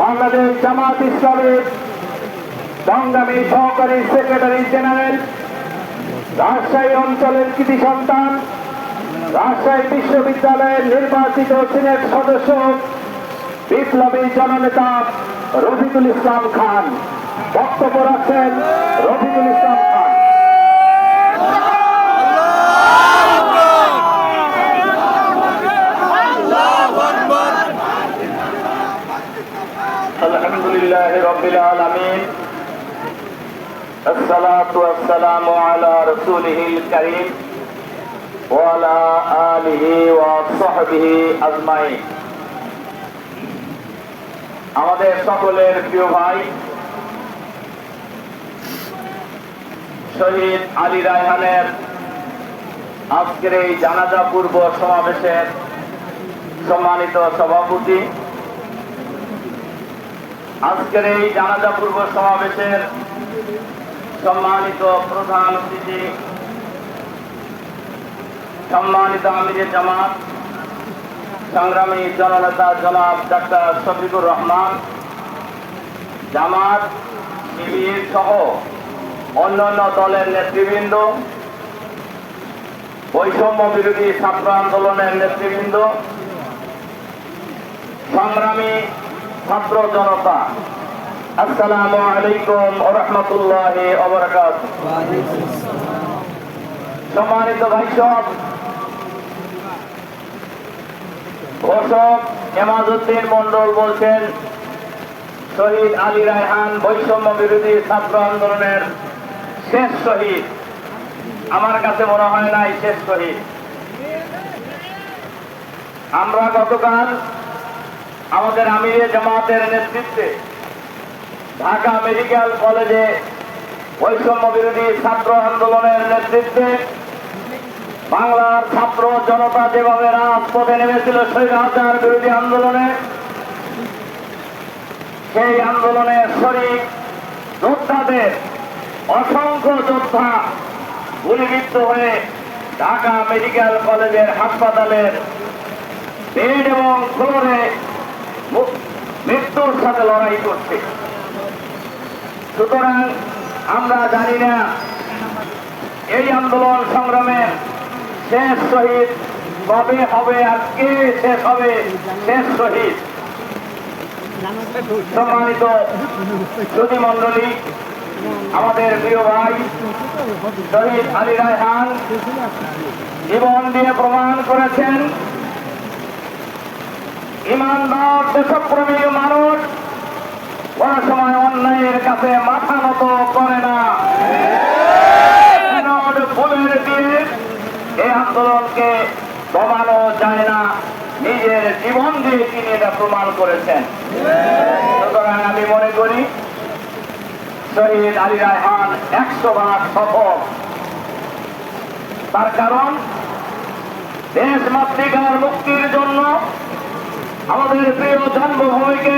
বাংলাদেশ জামাত ইসলামের সংগ্রামী সহকারী সেক্রেটারি জেনারেল, রাজশাহী অঞ্চলের কৃতি সন্তান, রাজশাহী বিশ্ববিদ্যালয়ের নির্বাচিত সিনেট সদস্য, বিপ্লবী জননেতা রফিকুল ইসলাম খান। বক্তব্য রাখছেন রফিকুল ইসলাম খান। الحمد لله رب العالمين الصلاة والسلام على رسوله الكريم وعلى آله وصحبه أجمعين আমাদের সকলের প্রিয় ভাই শহীদ আলী রায়হানের আজকের এই জানাজা পূর্ব সমাবেশের সম্মানিত সভাপতি আজকের এই জানাজা পূর্ব সমাবেশের সম্মানিত প্রধান অতিথি, সম্মানিত আমিরের জামাত, সংগ্রামী জননেতা জনাব ডাক্তার শফিকুর রহমান, জামাত, শিবির সহ অন্যান্য দলের নেতৃবৃন্দ, বৈষম্য বিরোধী ছাত্র আন্দোলনের নেতৃবৃন্দ, সংগ্রামী ছাত্র জনতা, আসসালামু আলাইকুম রহমতুল্লাহ অবরাকাত সম্মানিত ভাই সব এমাজউদ্দিন মন্ডল বলছেন, শহীদ আলী রায়হান বৈষম্য বিরোধী ছাত্র আন্দোলনের শেষ শহীদ। আমার কাছে মনে হয় নাই শেষ শহীদ। আমরা গতকাল আমাদের আমিরে জামাতের নেতৃত্বে ঢাকা মেডিকেল কলেজে বৈষম্য বিরোধী ছাত্র আন্দোলনের নেতৃত্বে বাংলার ছাত্র জনতা যেভাবে রাজপথে নেমেছিল স্বৈরাচার বিরোধী আন্দোলনে, সেই আন্দোলনের শরীর যোদ্ধাদের অসংখ্য যোদ্ধা গুলিবিদ্ধ হয়ে ঢাকা মেডিকেল কলেজের হাসপাতালের বেড এবং ফ্লোরে মৃত্যুর সাথে লড়াই করছে। সুতরাং আমরা জানি না, এই আন্দোলন সংগ্রামের শেষ শহীদ কবে হবে আর কে শেষ হবে, শেষ শহীদ। সম্মানিত সুধী মন্ডলী আমাদের প্রিয় ভাই শহীদ আলী রায়হান, জীবন দিয়ে প্রমাণ করেছেন। ইমানদার দেশপ্রেমী মানুষ, কোন সময় অন্যায়ের কাছে মাথা নত করে না। এই আন্দোলনকে দমানো যায় না। নিজের জীবন দিয়ে তিনি এটা প্রমাণ করেছেন। সুতরাং আমি মনে করি, শহীদ আলী রায়হান একশো ভাগ সফল। তার কারণ দেশ মাতৃকার মুক্তির জন্য আমাদের প্রিয় জন্মভূমিকে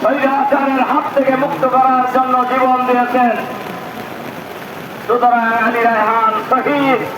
স্বৈরাচারের হাত থেকে মুক্ত করার জন্য জীবন দিয়েছেন। সুতরাং আলী রায়হান শহীদ।